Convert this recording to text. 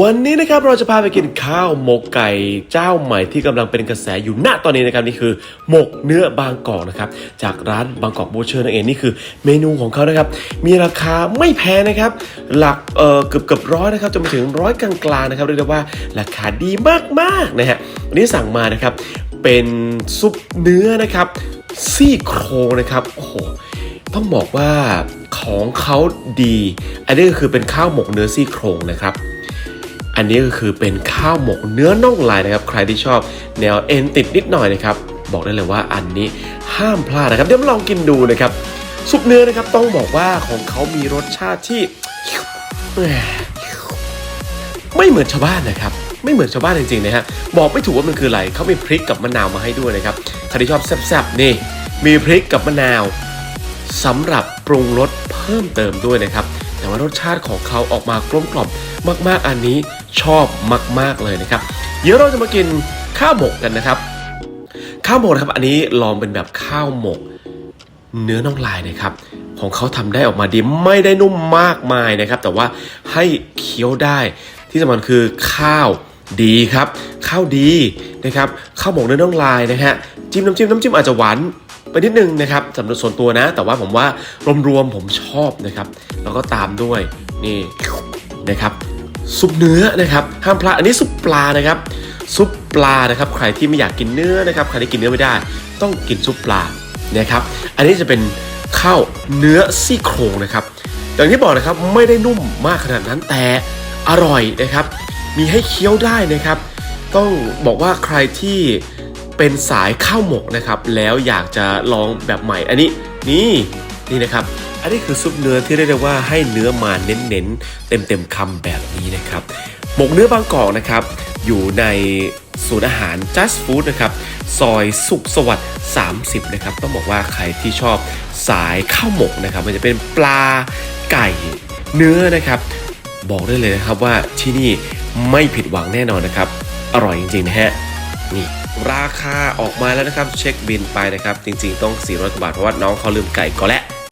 วันนี้นะครับเราจะพาไปกินข้าวหมกไก่เจ้าใหม่ที่กำลังเป็นกระแสอยู่ณตอนนี้นะครับนี่คือหมกเนื้อบางกอกนะครับจากร้านบางกอกบูเชอร์นั่นเองนี่คือเมนูของเขานะครับมีราคาไม่แพงนะครับหลักเอ่อเกือบเกือบร้อยนะครับจนไปถึงร้อยกลางๆนะครับเรียกได้ว่าราคาดีมากๆนะฮะวันนี้สั่งมานะครับเป็นซุปเนื้อนะครับซี่โครงนะครับโอ้โหต้องบอกว่าของเขาดี อันนี้ก็คือเป็นข้าวหมกเนื้อซี่โครงนะครับ อันนี้ก็คือเป็นข้าวหมกเนื้อน่องลายนะครับ ใครที่ชอบแนวเอ็นติดนิดหน่อยนะครับ บอกได้เลยว่าอันนี้ห้ามพลาดนะครับ เดี๋ยวมาลองกินดูนะครับ ซุปเนื้อนะครับต้องบอกว่าของเขามีรสชาติที่ ไม่เหมือนชาวบ้านนะครับ ไม่เหมือนชาวบ้านจริงๆนะฮะบอกไม่ถูกว่ามันคืออะไรเขามีพริกกับมะนาวมาให้ด้วยนะครับใครที่ชอบแซ่บๆนี่ มีพริกกับมะนาวสำหรับปรุงรสเพิ่มเติมด้วยนะครับ แต่ว่ารสชาติของเขาออกมากลมกล่อมมากๆอันนี้ชอบมาก ๆเลยนะครับ เดี๋ยวเราจะมากินข้าวหมกกันนะครับ ข้าวหมกนะครับอันนี้ลองเป็นแบบข้าวหมก เนื้อน่องลายนะครับ ของเขาทำได้ออกมาดีไม่ได้นุ่มมากมายนะครับ แต่ว่าให้เคี้ยวได้ ที่สำคัญคือข้าวดีครับ ข้าวดีนะครับข้าวหมกเนื้อน่องลายนะฮะจิ้มน้ำจิ้มน้ำจิ้มอาจจะหวาน ไปนิดนึงนะครับสำหรับส่วนตัวนะ แต่ว่าผมว่ารวมๆผมชอบนะครับ แล้วก็ตามด้วยนี่นะครับซุปเนื้อนะครับห้ามพลาดอันนี้ซุปปลานะครับซุปปลานะครับใครที่ไม่อยากกินเนื้อนะครับใครที่กินเนื้อไม่ได้ ต้องกินซุปปลานะครับ อันนี้จะเป็นข้าวเนื้อซี่โครงนะครับอย่างที่บอกนะครับไม่ได้นุ่มมากขนาดนั้นแต่อร่อยนะครับ มีให้เคี้ยวได้นะครับ ต้องบอกว่าใครที่ เป็นสายข้าวหมกนะครับ แล้วอยากจะลองแบบใหม่ อันนี้นี่นี่นะครับ อันนี้คือซุปเนื้อที่เรียกได้ว่าให้เนื้อมาเน้นๆ เต็มๆคำแบบนี้นะครับ หมกเนื้อบางกอกนะครับ อยู่ในศูนย์อาหาร Just Food นะครับ ซอยสุขสวัสดิ์30 นะครับ ต้องบอกว่าใครที่ชอบสายข้าวหมกนะครับ มันจะเป็นปลาไก่เนื้อนะครับ บอกได้เลยนะครับว่าที่นี่ไม่ผิดหวังแน่นอนนะครับ อร่อยจริงๆนะฮะ นี่ ราคาออกมาแล้วนะครับ เช็คบินไปนะครับ จริงๆต้อง400กว่าบาทเพราะว่าน้องเขาลืมไก่ก็แล้ว